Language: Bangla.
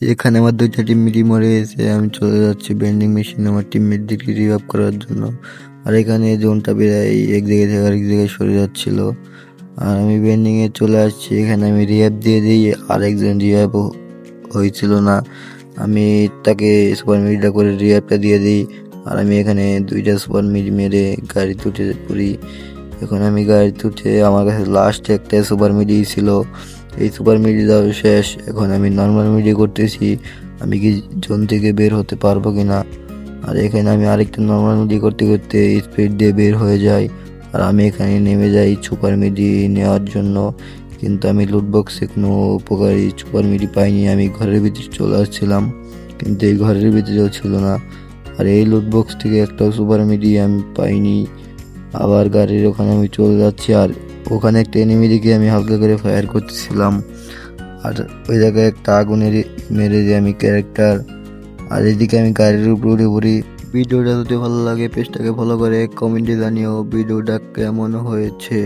এখানে আমার দুইটা টিমমেটই মরে গেছে আমি চলে যাচ্ছি বেন্ডিং মেশিন আমার টিমমেটদেরকে রিভাইভ করার জন্য। আর এখানে জোনটা বেড়াই এক জায়গা থেকে আরেক জায়গায় সরে যাচ্ছিল। আর আমি বেন্ডিং এ চলে আসছি। এখানে আমি রিভাইভ দিয়ে দিই। আর একজন হয়েছিল না। আমি তাকে সুপার মিডিটা করে রিভাইভটা দিয়ে দিই। আর আমি এখানে দুইটা সুপার মিড মেরে গাড়িতে উঠে পড়ি। এখন আমি গাড়ি উঠে আমার কাছে লাস্ট একটা সুপার মিডি ছিল। এই সুপার মিডি দাও শেষ। এখন আমি নর্মাল মিডি করতেছি। আমি কি জোন থেকে বের হতে পারব কি না আর এখানে আমি আরেকটা নর্মাল মিডি করতে করতে স্পিড দিয়ে বের হয়ে যাই। আর আমি এখানে নেমে যাই সুপার মিডি নেওয়ার জন্য। কিন্তু আমি লুট বক্সে কোনো উপকারী সুপার মিডি পাইনি। আমি ঘরের ভিতরে চলে আসছিলাম। কিন্তু এই ঘরের ভিতরেও ছিল না। আর এই লুটবক্স থেকে একটা সুপার মিডি আমি পাইনি। আবার গাড়ির ওখানে আমি চলে যাচ্ছি আর ওখানে একটা এনিমি দিকে আমি হালকা করে ফায়ার করতেছিলাম। আর ওই জায়গায় একটা আগুনের মেরে যে আমি ক্যারেক্টার আর এদিকে আমি গাড়ির উপরে উঠে পড়ি। ভিডিওটা যদি ভালো লাগে পেজটাকে ফলো করে কমেন্টে জানিও ভিডিওটা কেমন হয়েছে।